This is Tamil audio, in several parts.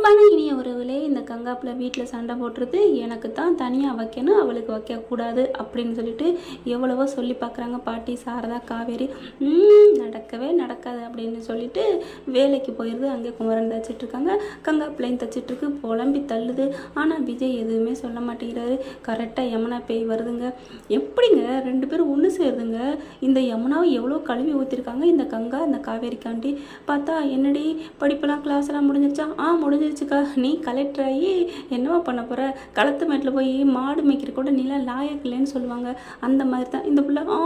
அன்பான இனிய உறவுகளே இந்த கங்காப்பில் வீட்டில் சண்டை போட்டுறது எனக்கு தான் தனியாக வைக்கணும் அவளுக்கு வைக்கக்கூடாது அப்படின்னு சொல்லிட்டு எவ்வளவோ சொல்லி பார்க்குறாங்க பாட்டி சாரதா காவேரி நடக்கவே நடக்காது அப்படின்னு சொல்லிட்டு வேலைக்கு போயிடுது அங்கே குமரன் தச்சிட்ருக்காங்க கங்காப்பிள்ளையும் தைச்சிட்டுருக்கு புலம்பி தள்ளுது. ஆனால் விஜய் எதுவுமே சொல்ல மாட்டேங்கிறாரு. கரெக்டாக யமுனா பேய் வருதுங்க. எப்படிங்க ரெண்டு பேரும் ஒன்று சேருதுங்க? இந்த யமுனாவை எவ்வளோ கழுவி ஊற்றிருக்காங்க இந்த கங்கா இந்த காவேரிக்காண்டி? பார்த்தா என்னடி படிப்பெல்லாம் கிளாஸ்லாம் முடிஞ்சிருச்சா? ஆ முடிஞ்சு முடிஞ்சிருச்சுக்கா நீ கலெக்டர் ஆகி என்னவா பண்ண போற? களத்து மேட்டில் போய் மாடு மேய்க்கிற கூட நீலாம் லாயக் இல்லைன்னு சொல்லுவாங்க. அந்த மாதிரி தான் இந்த பிள்ளை ஆ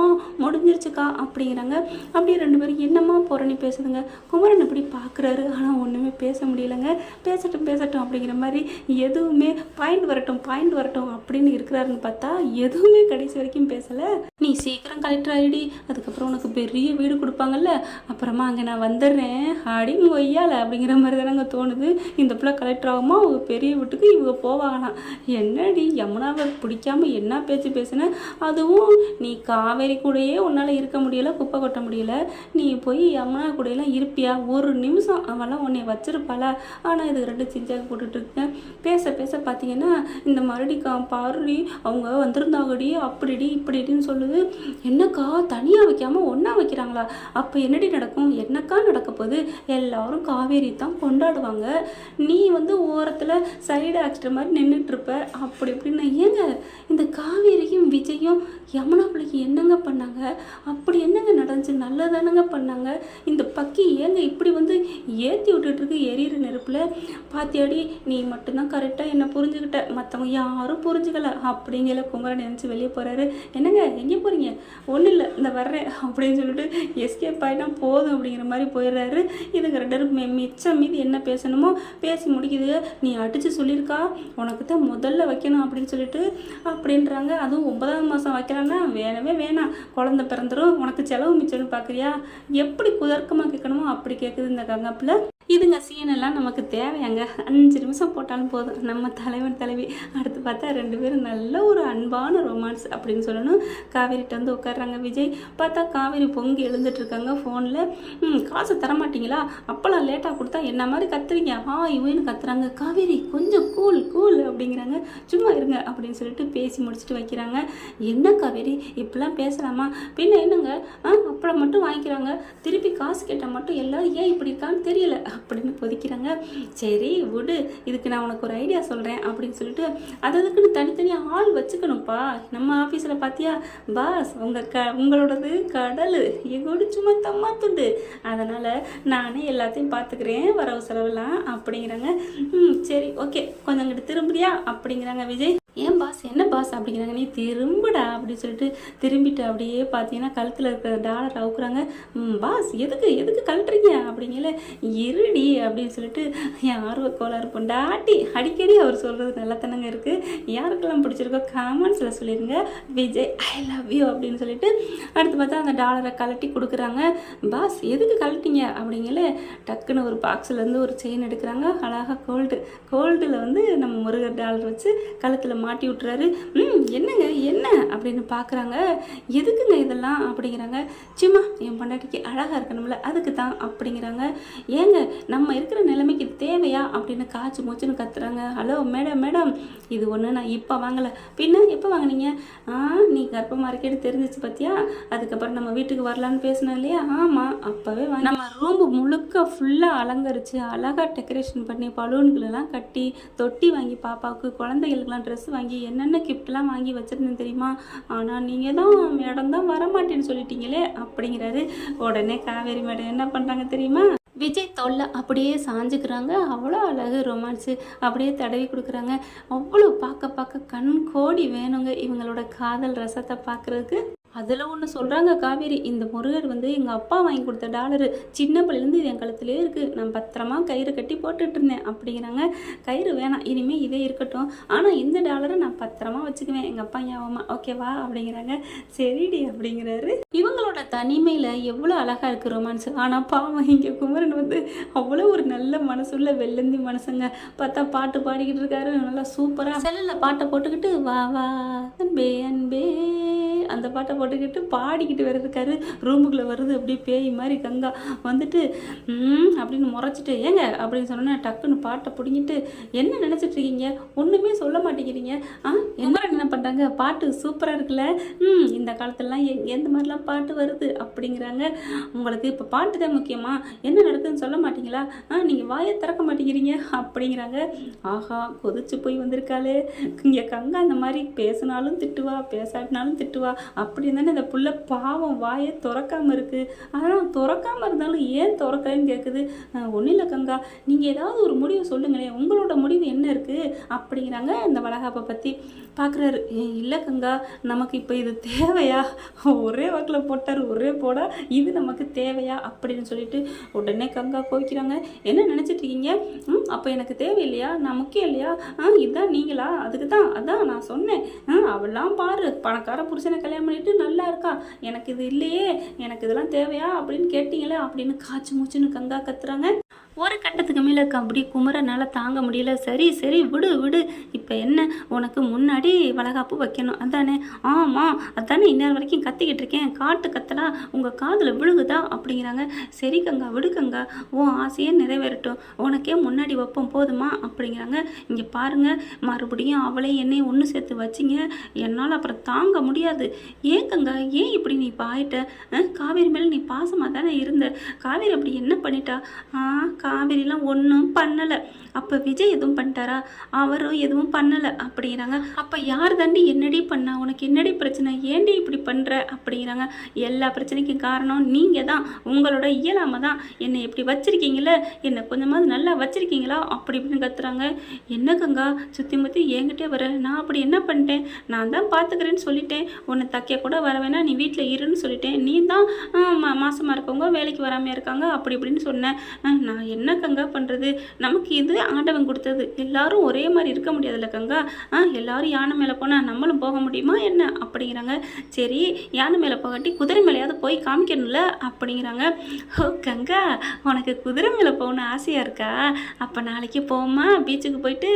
முடிஞ்சிருச்சுக்கா அப்படிங்கிறாங்க. அப்படியே ரெண்டு பேரும் என்னம்மா போறேன்னு பேசுதுங்க? குமரன் இப்படி பார்க்குறாரு ஆனால் ஒன்றுமே பேச முடியலங்க. பேசட்டும் பேசட்டும் அப்படிங்கிற மாதிரி எதுவுமே பாயிண்ட் வரட்டும் பாயிண்ட் வரட்டும் அப்படின்னு இருக்கிறாருன்னு பார்த்தா எதுவுமே கடைசி வரைக்கும் பேசலை. நீ சீக்கிரம் கலெக்டர் ஆகிடி அதுக்கப்புறம் உனக்கு பெரிய வீடு கொடுப்பாங்கல்ல. அப்புறமா அங்கே நான் வந்துடுறேன். அடிங்க ஒய்யால அப்படிங்கிற மாதிரி தானங்க தோணுது. இந்த பிள்ளை கலெக்டர் ஆகுமா? அவங்க பெரிய வீட்டுக்கு இவங்க போவாங்களாம். என்னடி யமுனாவை பிடிக்காம என்ன பேச்சு பேசுன? அதுவும் நீ காவேரி கூடயே உன்னால் இருக்க முடியல குப்பை கொட்ட முடியல. நீ போய் யமுனா கூடயெல்லாம் இருப்பியா? ஒரு நிமிஷம் அவெல்லாம் உன்னை வச்சிருப்பாள? ஆனால் இது ரெண்டு சிஞ்சாக போட்டுட்ருக்கேன் பேச பேச பார்த்தீங்கன்னா இந்த மறுபடி கா பாருடி அவங்க வந்திருந்தாங்கடி அப்படிடி இப்படிடின்னு சொல்லுது. என்னக்கா தனியாக வைக்காமல் ஒன்றா வைக்கிறாங்களா? அப்போ என்னடி நடக்கும்? என்னக்கா நடக்க போகுது? எல்லாரும் காவேரி தான் கொண்டாடுவாங்க. நீ வந்து ஓரத்தில் சைடு ஆக்சிடர் மாதிரி நின்றுட்டுருப்ப அப்படி இப்படின்னு ஏங்க? இந்த காவேரியும் விஜயும் யமுனா பிள்ளைக்கு என்னங்க பண்ணாங்க? அப்படி என்னங்க நடந்துச்சு? நல்லதானங்க பண்ணாங்க. இந்த பக்கி ஏங்க இப்படி வந்து ஏற்றி விட்டுட்டுருக்கு எரியிற நெருப்பில்? பாத்தியாடி நீ மட்டும்தான் கரெக்டாக என்ன புரிஞ்சுக்கிட்ட. மற்றவங்க யாரும் புரிஞ்சுக்கல. அப்படிங்கிற குமரன் நினச்சி வெளியே போகிறாரு என்னங்க எங்கே போகிறீங்க ஒன்றும் இல்லை இந்த வர்றேன் அப்படின்னு சொல்லிட்டு எஸ்கேப் ஆகிட்டா போதும் அப்படிங்கிற மாதிரி போயிடுறாரு. இதுங்க ரெண்டு மி- மிச்சம் மீது என்ன பேசணுமோ பேசி முடிக்குது. நீ அடித்து சொல்லியிருக்கா? உனக்கு தான் முதல்ல வைக்கணும் அப்படின்னு சொல்லிட்டு அப்படின்றாங்க. அதுவும் ஒன்பதாம் மாதம் வைக்கிறான்னா வேணவே வேணாம். குழந்த பிறந்துடும் உனக்கு செலவு மிச்சம்னு பார்க்குறியா எப்படி குதர்க்கமாக கேட்கணுமோ அப்படி கேட்குது இந்த கங்கப்பில் இதுங்க சீன் எல்லாம் நமக்கு தேவையாங்க. அஞ்சு நிமிஷம் போட்டாலும் போதும். நம்ம தலைவன் தலைவி. அடுத்து பார்த்தா ரெண்டு பேரும் நல்ல ஒரு அன்பான ரொமான்ஸ் அப்படின்னு சொல்லணும். காவேரிட்ட வந்து உட்காடுறாங்க விஜய். பார்த்தா காவேரி பொங்கி எழுந்துட்டுருக்காங்க ஃபோனில் காசு தர மாட்டீங்களா? அப்போலாம் லேட்டாக கொடுத்தா என்ன மாதிரி கத்துறீங்க ஆ இவன்னு கத்துறாங்க. காவேரி கொஞ்சம் கூல் கூல் அப்படிங்கிறாங்க. சும்மா இருங்க அப்படின்னு சொல்லிட்டு பேசி முடிச்சுட்டு வைக்கிறாங்க. என்ன காவேரி? இப்படிலாம் பேசலாமா? பின்ன என்னங்க? ஆ அப்புறம் மட்டும் வாங்கிக்கிறாங்க. திருப்பி காசு கேட்டால் மட்டும் எல்லோரும் ஏன் இப்படி இருக்கான்னு தெரியல. அப்படின்னு கொதிக்கிறாங்க. சரி விடு இதுக்கு நான் உனக்கு ஒரு ஐடியா சொல்கிறேன் அப்படின்னு சொல்லிட்டு அது அதுக்குன்னு தனித்தனியாக ஆள் வச்சுக்கணும்ப்பா. நம்ம ஆஃபீஸில் பார்த்தியா பாஸ் உங்கள் க உங்களோடது கடல். எங்கோடு சும்மா தம்மா துண்டு. அதனால் நானே எல்லாத்தையும் பார்த்துக்கிறேன் வரவு செலவெல்லாம் அப்படிங்கிறாங்க. ம் சரி ஓகே கொஞ்சம் அங்கிட்டு திரும்புறியா? அப்படிங்கிறாங்க விஜய். ஏன் பாஸ் என்ன பாஸ் அப்படிங்கிறாங்க நீ திரும்புடா அப்படின்னு சொல்லிட்டு திரும்பிட்டு அப்படியே பார்த்தீங்கன்னா கழுத்தில் இருக்கிற டாலர் அவுக்குறாங்க. ம் பாஸ் எதுக்கு எதுக்கு கழட்டுறீங்க? அப்படிங்கல இருடி அப்படின்னு சொல்லிட்டு என் ஆர்வ கோளாறு பொண்டாட்டி அடிக்கடி அவர் சொல்கிறது நல்லத்தனங்க இருக்குது யாருக்கெல்லாம் பிடிச்சிருக்கோ காமெண்ட்ஸில் சொல்லிடுங்க விஜய் ஐ லவ் யூ அப்படின்னு சொல்லிட்டு அடுத்து பார்த்தா அந்த டாலரை கழட்டி கொடுக்குறாங்க. பாஸ் எதுக்கு கழட்டிங்க? அப்படிங்கல டக்குன்னு ஒரு பாக்ஸ்லேருந்து ஒரு செயின் எடுக்கிறாங்க. அழகாக கோல்டு கோல்டில் வந்து நம்ம முருகர் டாலர் வச்சு கழுத்தில் மாட்டி விட்டுறாரு. என்னங்க என்ன? அப்படின்னு பார்க்குறாங்க. எதுக்குங்க இதெல்லாம் அப்படிங்கிறாங்க. சும்மா என் பொண்டாட்டிக்கு அழகாக இருக்கணும்ல அதுக்கு தான் அப்படிங்கிறாங்க. ஏங்க நம்ம இருக்கிற நிலைமைக்கு தேவையா? அப்படின்னு காய்ச்சி மூச்சுன்னு கத்துறாங்க. ஹலோ மேடம் மேடம் இது ஒன்று நான் இப்போ வாங்கலை. பின்ன எப்போ வாங்குனீங்க? ஆ நீ கர்ப்பமாக இருக்கேன்னு தெரிஞ்சிச்சு பார்த்தியா அதுக்கப்புறம் நம்ம வீட்டுக்கு வரலான்னு பேசினோம் இல்லையா? ஆமாம் அப்போவே வாங்க நம்ம ரூம் முழுக்க ஃபுல்லாக அலங்கரித்து அழகாக டெக்கரேஷன் பண்ணி பலூன்களெல்லாம் கட்டி தொட்டி வாங்கி பாப்பாவுக்கு குழந்தைகளுக்கெல்லாம் ட்ரெஸ் வாங்கி என்னென்ன கிஃப்ட்லாம் வாங்கி வச்சுருந்தேன் தெரியுமா? ஆனால் நீங்கள் தான் மேடம் தான் வரமாட்டேன்னு சொல்லிட்டீங்களே அப்படிங்கிறாரு. உடனே காவேரி மேடம் என்ன பண்ணுறாங்க தெரியுமா? விஜய் தொல்லை அப்படியே சாஞ்சுக்கிறாங்க. அவ்வளோ அழகு ரொமான்ஸு. அப்படியே தடவி கொடுக்குறாங்க. அவ்வளோ பார்க்க பார்க்க கண் கோடி வேணுங்க இவங்களோட காதல் ரசத்தை பார்க்குறதுக்கு. அதில் ஒன்று சொல்கிறாங்க காவேரி இந்த முருகர் வந்து எங்கள் அப்பா வாங்கி கொடுத்த டாலரு சின்ன பிள்ளைலேருந்து இது என் கழுத்துலேயே இருக்குது நான் பத்திரமா கயிறு கட்டி போட்டுட்டு இருந்தேன். அப்படிங்கிறாங்க. கயிறு வேணாம். இனிமேல் இதே இருக்கட்டும். ஆனால் இந்த டாலரை நான் பத்திரமா வச்சுக்குவேன். எங்கள் அப்பா ஞாபகமாக ஓகேவா அப்படிங்கிறாங்க. சரிடி அப்படிங்கிறாரு. இவங்களோட தனிமையில் எவ்வளோ அழகாக இருக்குது ரொமான்ஸ் ஆனால் பாவம் இங்கே குமரன் வந்து அவ்வளோ ஒரு நல்ல மனசுள்ள வெள்ளந்தி மனசுங்க. பார்த்தா பாட்டு பாடிக்கிட்டு இருக்காரு. நல்லா சூப்பராக செல்லில் பாட்டை போட்டுக்கிட்டு வா வா அன்பே அன்பே. அந்த பாட்டை போட்டுக்கிட்டு பாடிக்கிட்டு வேறு இருக்காரு ரூமுக்குள்ளே வருது அப்படியே பேய் மாதிரி கங்கா. வந்துட்டு அப்படின்னு முறைச்சிட்டு ஏங்க அப்படின்னு சொன்னோன்னே டக்குன்னு பாட்டை பிடிங்கிட்டு என்ன நினச்சிட்டு இருக்கீங்க? ஒன்றுமே சொல்ல மாட்டேங்கிறீங்க. ஆ என்ன என்ன பண்ணுறாங்க பாட்டு சூப்பராக இருக்குல்ல. ம் இந்த காலத்துலலாம் எந்த மாதிரிலாம் பாட்டு வருது? அப்படிங்கிறாங்க. உங்களுக்கு இப்போ பாட்டு தான் முக்கியமா? என்ன நடக்குதுன்னு சொல்ல மாட்டீங்களா? ஆ நீங்கள் வாயை திறக்க மாட்டேங்கிறீங்க. அப்படிங்கிறாங்க. ஆஹா கொதிச்சு போய் வந்திருக்காளே. இங்கே கங்கா இந்த மாதிரி பேசினாலும் திட்டுவா பேசாட்டினாலும் திட்டுவா. அப்படின்னு தானே இந்த புள்ள பாவம் வாயை திறக்காம இருக்கு. ஆனால் திறக்காம இருந்தாலும் ஏன் திறக்கலன்னு கேட்குது ஒன்றும் இல்லை கங்கா. நீங்கள் ஏதாவது ஒரு முடிவு சொல்லுங்களேன். உங்களோட முடிவு என்ன இருக்குது அப்படிங்கிறாங்க இந்த வளகாப்பை பற்றி பார்க்குறாரு இல்லை கங்கா நமக்கு இப்போ இது தேவையா? ஒரே வாக்கில் போட்டார் ஒரே போடா. இது நமக்கு தேவையா? அப்படின்னு சொல்லிட்டு உடனே கங்கா கோவிக்கிறாங்க. என்ன நினச்சிட்டு இருக்கீங்க? ம் அப்போ எனக்கு தேவையில்லையா? நான் முக்கியம் இல்லையா? ஆ இதுதான் நீங்களா? அதுக்கு தான் அதான் நான் சொன்னேன். ஆ அவெல்லாம் பாரு. பணக்கார புருஷனை கல்யாணம் பண்ணிட்டு நல்லா இருக்கா. எனக்கு இது இல்லையே. எனக்கு இதெல்லாம் தேவையா? அப்படின்னு கேட்டீங்களே அப்படின்னு காய்ச்சி மூச்சுன்னு கங்கா கத்துறாங்க. ஒரு கட்டத்துக்கு மேலே அப்படி குமரனால் தாங்க முடியல. சரி சரி விடு விடு. இப்போ என்ன? உனக்கு முன்னாடி வளகாப்பு வைக்கணும். அதானே? ஆமாம் அதானே? இந்நேரம் வரைக்கும் கத்திக்கிட்டு இருக்கேன். காட்டு கத்தலா உங்கள் காதில் விழுகுதா? அப்படிங்கிறாங்க. சரி கங்கா விடு உன் ஆசையே நிறைவேறட்டும். உனக்கே முன்னாடி வைப்போம் போதுமா? அப்படிங்கிறாங்க. இங்கே பாருங்க மறுபடியும் அவளே என்னையும் ஒன்று சேர்த்து வச்சிங்க. என்னால் அப்புறம் தாங்க முடியாது. ஏன் கங்கா? ஏன் இப்படி நீ இப்போ ஆயிட்ட காவேரி மேலே நீ பாசமாக தானே இருந்த? காவேரி அப்படி என்ன பண்ணிட்டா? ஆ காவேரிலாம் ஒன்றும் பண்ணலை. அப்போ விஜய் எதுவும் பண்ணிட்டாரா? அவரும் எதுவும் பண்ணலை அப்படிங்கிறாங்க. அப்போ யார் தாண்டி என்னடி பண்ணா? உனக்கு என்னடி பிரச்சனை? ஏண்டி இப்படி பண்ணுற அப்படிங்கிறாங்க. எல்லா பிரச்சனைக்கும் காரணம் நீங்கள் தான் உங்களோட இயலாமை தான். என்னை இப்படி வச்சுருக்கீங்களே என்னை கொஞ்சமாவது நல்லா வச்சுருக்கீங்களா? அப்படி இப்படின்னு கத்துறாங்க. என்ன சுற்றி முற்றி என்கிட்டே வர. நான் அப்படி என்ன பண்ணிட்டேன்? நான் தான் பார்த்துக்கிறேன்னு சொல்லிட்டேன். உன்னை தைக்க கூட வர வேணாம் நீ வீட்டில் இருன்னு சொல்லிட்டேன். நீ தான் மாசமாக இருக்கவங்க வேலைக்கு வராமல் இருக்காங்க. அப்படி இப்படின்னு சொன்னேன். நான் என்ன கங்கா பண்ணுறது நமக்கு இது ஆண்டவன் கொடுத்தது. எல்லாரும் ஒரே மாதிரி இருக்க முடியாதுல்ல கங்கா? ஆ எல்லாரும் யானை மேலே போனால் நம்மளும் போக முடியுமா என்ன? அப்படிங்கிறாங்க. சரி யானை மேலே போகாட்டி குதிரை மேலேயாவது போய் காமிக்கணும்ல? அப்படிங்கிறாங்க. ஓ கங்கா உனக்கு குதிரை மேலே போகணும் ஆசையாக இருக்கா? அப்போ நாளைக்கு போமா பீச்சுக்கு போயிட்டு.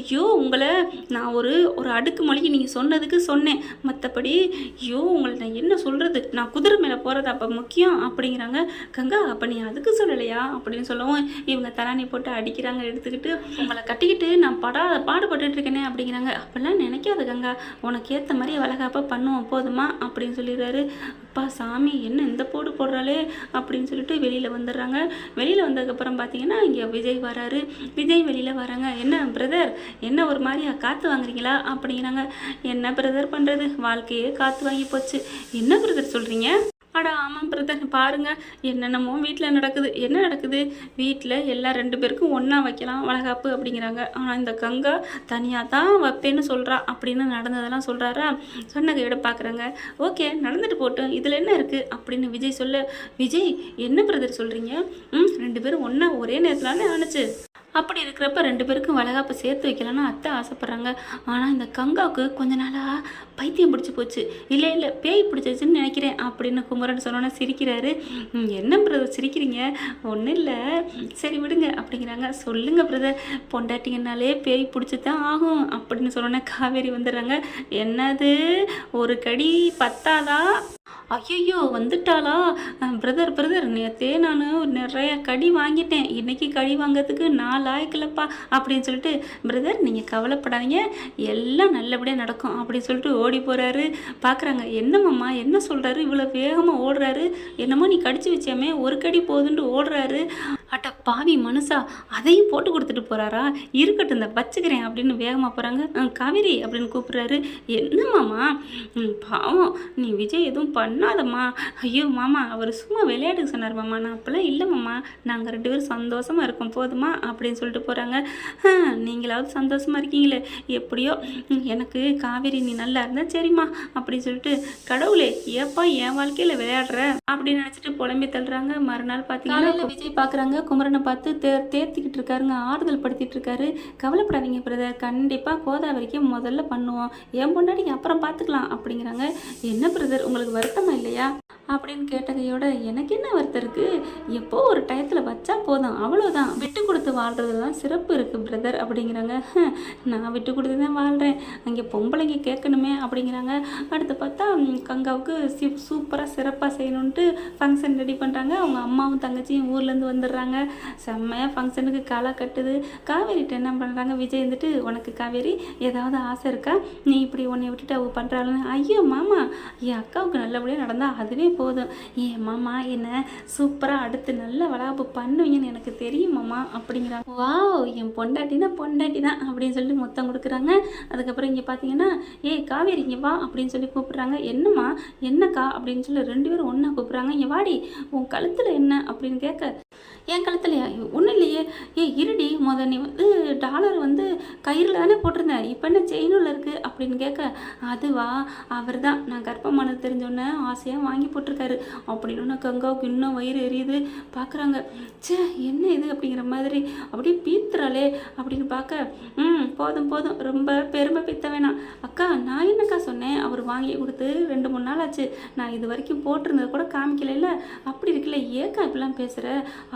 ஐயோ உங்களை நான் ஒரு ஒரு அடுக்கு மொழிக்கு நீங்கள் சொன்னதுக்கு சொன்னேன். மற்றபடி ஐயோ உங்களை நான் என்ன சொல்கிறது நான் குதிரை மேலே போகிறது அப்போ முக்கியம் அப்படிங்கிறாங்க. கங்கா அப்போ நீ அதுக்கு சொல்லலையா? அப்படின்னு சொல்லவும். இவங்க தராணி போட்டு அடிக்கிறாங்க எடுத்துக்கிட்டு உங்களை கட்டிக்கிட்டு நான் படா பாடுபட்டு இருக்கேனே அப்படிங்கிறாங்க. அப்போல்லாம் நினைக்காது கங்கா. உனக்கு ஏற்ற மாதிரி வளகாப்பாக பண்ணுவோம் போதுமா? அப்படின்னு சொல்லிடுறாரு. அப்பா சாமி என்ன இந்த போடு போடுறாளே? அப்படின்னு சொல்லிட்டு வெளியில் வந்துடுறாங்க. வெளியில் வந்ததுக்கப்புறம் பார்த்தீங்கன்னா இங்கே விஜய் வராரு. விஜய் வெளியில் வராங்க. என்ன பிரதர் என்ன ஒரு மாதிரியா காற்று வாங்குறீங்களா? அப்படிங்கிறாங்க. என்ன பிரதர் பண்ணுறது வாழ்க்கையே காற்று வாங்கி போச்சு. என்ன பிரதர் சொல்கிறீங்க அட ஆமாம் பிரதர் பாருங்கள் என்னென்னமோ வீட்டில் நடக்குது. என்ன நடக்குது? வீட்டில் எல்லா ரெண்டு பேருக்கும் ஒன்றா வைக்கலாம் வளகாப்பு அப்படிங்கிறாங்க. ஆனால் இந்த கங்கா தனியாக தான் வைப்பேன்னு சொல்கிறா அப்படின்னு நடந்ததெல்லாம் சொல்கிறாரா சொன்ன கையோட பார்க்குறாங்க. ஓகே நடந்துட்டு போட்டோம் இதில் என்ன இருக்குது அப்படின்னு விஜய் சொல்ல விஜய் என்ன பிரதர் சொல்கிறீங்க ம் ரெண்டு பேரும் ஒன்றா ஒரே நேரத்தில் ஆணுச்சு அப்படி இருக்கிறப்ப ரெண்டு பேருக்கும் வளகாப்பு சேர்த்து வைக்கலாம்னு அத்தை ஆசைப்பட்றாங்க. ஆனால் இந்த கங்காவுக்கு கொஞ்ச நாளாக பைத்தியம் பிடிச்சி போச்சு. இல்லை இல்லை பேய் பிடிச்சிச்சுன்னு நினைக்கிறேன் அப்படின்னு குமரன் சொன்னோன்னே சிரிக்கிறாரு. என்ன பிரதர் சிரிக்கிறீங்க? ஒன்றும் இல்லை. சரி விடுங்க அப்படிங்கிறாங்க. சொல்லுங்கள் பிரதர் பொண்டாட்டிங்கனாலே பேய் பிடிச்சி தான் ஆகும் அப்படின்னு சொன்னோன்னே காவேரி வந்துடுறாங்க. என்னது? ஒரு கடி பத்தாதா? ஐயோ வந்துட்டாளா? பிரதர் பிரதர் நேற்றே நான் நிறைய கடி வாங்கிட்டேன். இன்னைக்கு கடி வாங்கிறதுக்கு நான் லாய்க்கலப்பா அப்படின்னு சொல்லிட்டு பிரதர் நீங்கள் கவலைப்படாதீங்க. எல்லாம் நல்லபடியாக நடக்கும் அப்படின்னு சொல்லிட்டு ஓடி போகிறாரு பார்க்குறாங்க என்னம்மா என்ன சொல்கிறாரு இவ்வளோ வேகமாக ஓடுறாரு. என்னமோ நீ கடிச்சு வச்சியாமே ஒரு கடி போதுன்ட்டு ஓடுறாரு. அட்ட பாவி மனுஷா அதையும் போட்டு கொடுத்துட்டு போகிறாரா இருக்கட்டும் இந்த வச்சுக்கிறேன் அப்படின்னு வேகமாக போகிறாங்க காவேரி அப்படின்னு கூப்பிட்றாரு. என்னம்மாமா பாவம் நீ விஜய் எதுவும் பண்ணாதம்மா. ஐயோ மாமா அவர் சும்மா விளையாட்டுக்கு சொன்னார் மாமா. நான் அப்போல்லாம் இல்லை மாமா. நாங்கள் ரெண்டு பேரும் சந்தோஷமாக இருக்கோம். போதுமா? அப்படின்னு சொல்லிட்டு போகிறாங்க நீங்களாவது சந்தோஷமாக இருக்கீங்களே. எப்படியோ எனக்கு காவேரி நீ நல்லா இருந்தா சரிம்மா. அப்படின்னு சொல்லிட்டு கடவுளே ஏப்பா என் வாழ்க்கையில் விளையாடுற? அப்படின்னு நினச்சிட்டு புலம்பி தள்ளுறாங்க. மறுநாள் பார்த்தீங்கன்னா விஜய் பார்க்குறாங்க குமரனை பார்த்து தே தேர்த்திக்கிட்டு இருக்காருங்க ஆறுதல் படுத்திட்டு இருக்காரு. கவலைப்படாதீங்க பிரதர் கண்டிப்பாக கோதாவரிக்கு முதல்ல பண்ணுவோம். என் பொண்டாட்டிக்கு அப்புறம் பார்த்துக்கலாம் அப்படிங்கிறாங்க. என்ன பிரதர் உங்களுக்கு வருத்தமா இல்லையா? அப்படின்னு கேட்டதையோட எனக்கு என்ன ஒருத்தருக்கு இருக்குது எப்போ ஒரு டயத்தில் வச்சா போதும் அவ்வளோதான் விட்டு கொடுத்து வாழ்கிறது தான் சிறப்பு இருக்குது பிரதர் அப்படிங்கிறாங்க. நான் விட்டு கொடுத்து தான் வாழ்கிறேன் அங்கே பொம்பளைங்க கேட்கணுமே அப்படிங்கிறாங்க. அடுத்து பார்த்தா கங்காவுக்கு சி சூப்பராக சிறப்பாக செய்யணுன்ட்டு ஃபங்க்ஷன் ரெடி பண்ணுறாங்க அவங்க அம்மாவும் தங்கச்சியும் ஊர்லேருந்து வந்துடுறாங்க. செம்மையாக ஃபங்க்ஷனுக்கு களை கட்டுது. காவேரிட்ட என்ன பண்ணுறாங்க விஜய் வந்துட்டு உனக்கு காவேரி ஏதாவது ஆசை இருக்கா? நீ இப்படி உன்னை விட்டுட்டு அவள் பண்ணுறாளுன்னு ஐயோ மாமா என் அக்காவுக்கு நல்லபடியாக நடந்தால் அதுவே போதும். ஏன் மாமா என்ன சூப்பராக அடுத்து நல்ல வளாப்பு பண்ணுவீங்கன்னு எனக்கு தெரியும் மாமா அப்படிங்கிறாங்க வா என் பொண்டாட்டினா பொண்டாட்டி தான் அப்படின்னு சொல்லி மொத்தம் கொடுக்குறாங்க. அதுக்கப்புறம் இங்கே பார்த்தீங்கன்னா ஏய் காவேரி இங்கே வா அப்படின்னு சொல்லி கூப்பிட்றாங்க. என்னம்மா என்னக்கா அப்படின்னு சொல்லி ரெண்டு பேரும் ஒன்றா கூப்பிட்றாங்க. இங்கே வாடி உன் கழுத்தில் என்ன அப்படின்னு கேட்க என் கழுத்துலையா ஒன்றும் இல்லையே. ஏ இருடி முத நீ வந்து டாலர் வந்து கயிறில் தானே போட்டிருந்தேன் இப்போ என்ன செயினுள்ள இருக்குது அப்படின்னு கேட்க அதுவா? அவர் தான் நான் கர்ப்பமானது தெரிஞ்சோன்னே ஆசையாக வாங்கி போட்டிருக்காரு. அப்படின்னு கங்காவுக்கு இன்னும் வயிறு எரியுது. பார்க்குறாங்க ச்சே என்ன இது அப்படிங்கிற மாதிரி. அப்படியே பீத்துறாளே அப்படின்னு பார்க்க ம் போதும் போதும். ரொம்ப பெருமை பித்த வேணாம். அக்கா நான் என்னக்கா சொன்னேன்? அவர் வாங்கி கொடுத்து ரெண்டு மூணு நாள் ஆச்சு. நான் இது வரைக்கும் போட்டிருந்தது கூட காமிக்கல அப்படி இருக்குல்ல ஏக்கா இப்படிலாம் பேசுகிற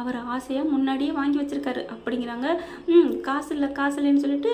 அவர் ஆசையாக முன்னாடியே வாங்கி வச்சிருக்காரு. அப்படிங்கிறாங்க. ம் காசு இல்லை காசு இல்லைன்னு சொல்லிட்டு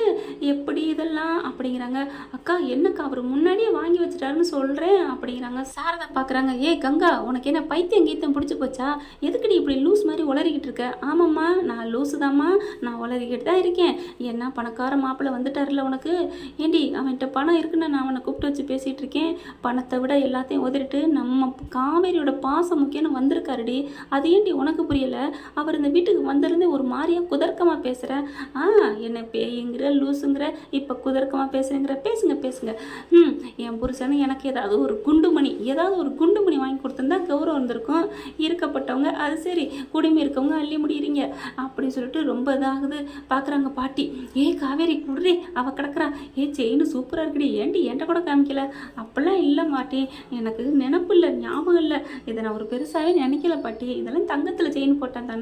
எப்படி இதெல்லாம்? அப்படிங்கிறாங்க. அக்கா என்னக்கா அவர் முன்னாடியே வாங்கி வச்சிட்டாருன்னு சொல்கிறேன் அப்படிங்கிறாங்க. சாரதா பார்க்குறாங்க ஏ கங்கா உனக்கு என்ன பைத்தியம் கீத்தம் பிடிச்சி போச்சா? எதுக்குடி இப்படி லூஸ் மாதிரி உளறிக்கிட்டு இருக்க? ஆமாம்மா நான் லூஸு தாம்மா. நான் உளறிக்கிட்டு தான் இருக்கேன். என்ன பணக்கார மாப்பிள்ளை வந்துட்டார்ல உனக்கு? ஏண்டி அவன்கிட்ட பணம் இருக்குன்னு நான் அவனை கூப்பிட்டு வச்சு பேசிகிட்டு இருக்கேன். பணத்தை விட எல்லாத்தையும் உதறிட்டு நம்ம காவேரியோட பாசம் முக்கியம்னு வந்திருக்காருடி. அது ஏண்டி உனக்கு புரியலை? அவர் இந்த வீட்டுக்கு வந்திருந்து ஒரு மாதிரியா குதர்க்கமாக பேசுகிற ஆ என்ன பேய்ங்கிற லூசுங்கிற இப்போ குதர்க்கமாக பேசுகிறேங்கிற பேசுங்க பேசுங்க. ம் என் புருஷன் எனக்கு ஏதாவது ஒரு குண்டுமணி ஏதாவது ஒரு குண்டுமணி வாங்கி கொடுத்துருந்தா கௌரவம் இருந்திருக்கும். இருக்கப்பட்டவங்க அது சரி குடிமை இருக்கவங்க அள்ளி முடியிறீங்க. அப்படின்னு சொல்லிட்டு ரொம்ப இதாகுது. பார்க்குறாங்க பாட்டி. ஏ காவேரி குடுறே அவள் கிடக்குறா. ஏ செயின் சூப்பராக இருக்குடி. ஏன்டி என்கிட்ட கூட காமிக்கல? அப்படிலாம் இல்லை மாட்டி. எனக்கு நினப்பு இல்லை ஞாபகம் இல்லை. இதை நான் ஒரு பெருசாகவே நினைக்கல பாட்டி. இதெல்லாம் தங்கத்தில் செயின் போட்டேன் தானே.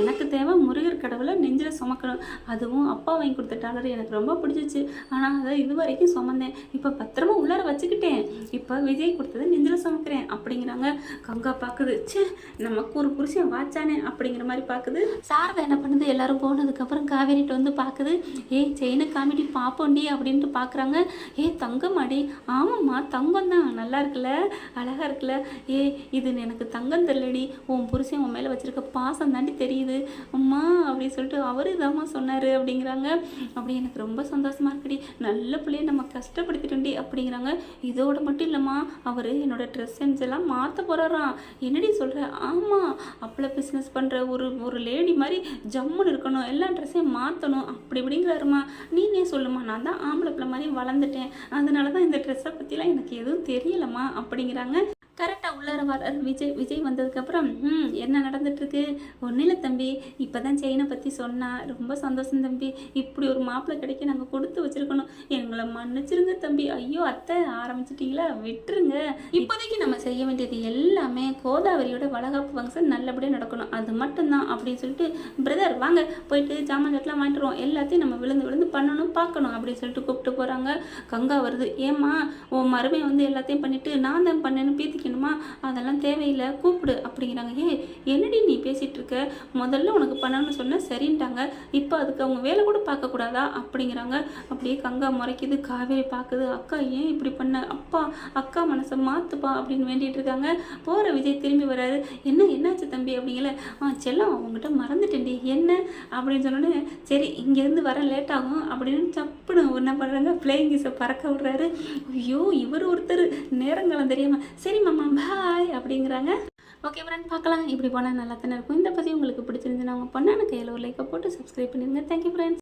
எனக்கு தேவை முருகர் கடவுளை நெஞ்சில் சுமக்கணும். அதுவும் அப்பா வாங்கி கொடுத்த டாலர் எனக்கு ரொம்ப பிடிச்சிச்சு. ஆனால் அதை இது வரைக்கும் சுமந்தேன். இப்போ பத்திரமா உள்ளார வச்சுக்கிட்டேன். இப்போ விஜய் கொடுத்ததை நெஞ்சில் சுமக்கிறேன். அப்படிங்கிறாங்க. கங்கா பார்க்குது சே நமக்கு ஒரு புருஷன் வாச்சானே. அப்படிங்கிற மாதிரி பார்க்குது சார் என்ன பண்ணுது? எல்லாரும் போனதுக்கப்புறம் காவேரிட்டு வந்து பார்க்குது ஏய் செயினை காமெடி பார்ப்போண்டி அப்படின்ட்டு பார்க்குறாங்க ஏ தங்கமாடி ஆமாம்மா தங்கம் தான் நல்லா இருக்குல்ல? அழகாக இருக்குல்ல? ஏ இது எனக்கு தங்கம் தெரியலடி உன் புருஷன் உன் மேலே வச்சுருக்க பாசம் தான் தாண்டி தெரியுது. அம்மா அப்படின்னு சொல்லிட்டு அவரு இதாம்மா சொன்னார் அப்படிங்கிறாங்க. அப்படி எனக்கு ரொம்ப சந்தோஷமாக இருக்குடி. நல்ல பிள்ளைய நம்ம கஷ்டப்படுத்திட்டோண்டி அப்படிங்கிறாங்க. இதோட மட்டும் இல்லைம்மா அவர் என்னோட ட்ரெஸ் சென்ஸ் எல்லாம் மாற்ற போகிறாராம் என்னடி சொல்கிற ஆமாம் அப்பள பிஸ்னஸ் பண்ணுற ஒரு ஒரு லேடி மாதிரி ஜம்முன்னு இருக்கணும். எல்லா ட்ரெஸ்ஸையும் மாற்றணும் அப்படி இப்படிங்கிறாருமா. நீனே சொல்லுமா நான் தான் ஆம்பளை பிள்ளை மாதிரி வளர்ந்துட்டேன். அதனால தான் இந்த ட்ரெஸ்ஸை பற்றிலாம் எனக்கு எதுவும் தெரியலம்மா அப்படிங்கிறாங்க. கரெக்டாக உள்ளார வர விஜய் விஜய் வந்ததுக்கப்புறம் ம் என்ன நடந்துட்டுருக்கு? ஒன்றும் இல்லை தம்பி. இப்போ தான் செயினை பற்றி சொன்னா. ரொம்ப சந்தோஷம் தம்பி. இப்படி ஒரு மாப்பிள்ளை கிடைக்க நாங்கள் கொடுத்து வச்சிருக்கணும். எங்களை மன்னிச்சிருங்க தம்பி. ஐயோ அத்தை ஆரம்பிச்சிட்டிங்களா? விட்டுருங்க. இப்போதைக்கு நம்ம செய்ய வேண்டியது எல்லாமே கோதாவரியோட வளகாப்பு ஃபங்க்ஷன் நல்லபடியாக நடக்கணும். அது மட்டும்தான் அப்படின்னு சொல்லிட்டு பிரதர் வாங்க. போயிட்டு ஜாமான் சட்டெலாம் வாங்கிட்டு வருவோம். எல்லாத்தையும் நம்ம விழுந்து விழுந்து பண்ணணும் பார்க்கணும் அப்படின்னு சொல்லிட்டு கூப்பிட்டு போகிறாங்க கங்கா வருது. ஏம்மா உன் மருமையை வந்து எல்லாத்தையும் பண்ணிவிட்டு நான் தான் பண்ணேன்னு பீத்திக்கணும் அதெல்லாம் தேவையில்லை. கூப்பிடு அப்படிங்கிறாங்க. ஏ என்னடி நீ பேசிகிட்டு இருக்க முதல்ல உனக்கு பண்ணணும்னு சொன்னால் சரின்ட்டாங்க. இப்போ அதுக்கு அவங்க வேலை கூட பார்க்கக்கூடாதா? அப்படிங்கிறாங்க. அப்படியே கங்கா முறைக்குது காவேரி பார்க்குது. அக்கா ஏன் இப்படி பண்ண? அப்பா அக்கா மனசை மாற்றுப்பா அப்படின்னு வேண்டிட்டு இருக்காங்க போகிற விஜய் திரும்பி வராரு. என்ன என்னாச்சு தம்பி அப்படிங்கல? ஆ செல்லம் அவங்ககிட்ட மறந்துட்டேன்டி. என்ன? அப்படின்னு சொன்னோன்னே சரி இங்கேருந்து வர லேட் ஆகும் அப்படின்னு சப்புன்னு என்ன பண்ணுறாங்க பிளேயிங் பறக்க விடுறாரு. ஐயோ இவர் ஒருத்தர். நேரங்காலம் தெரியாமல் சரி மாமா பாய் அப்படிங்கிறாங்க. ஓகே ஃப்ரெண்ட் பார்க்கலாம். இப்படி போனால் நல்லா தானே இருக்கும். இந்த பதிவு உங்களுக்கு பிடிச்சிருந்துச்சுன்னா அவங்க பொண்ணான கையில் ஒரு லைக்கை போட்டு சப்ஸ்கிரைப் பண்ணிடுங்க. Thank you friends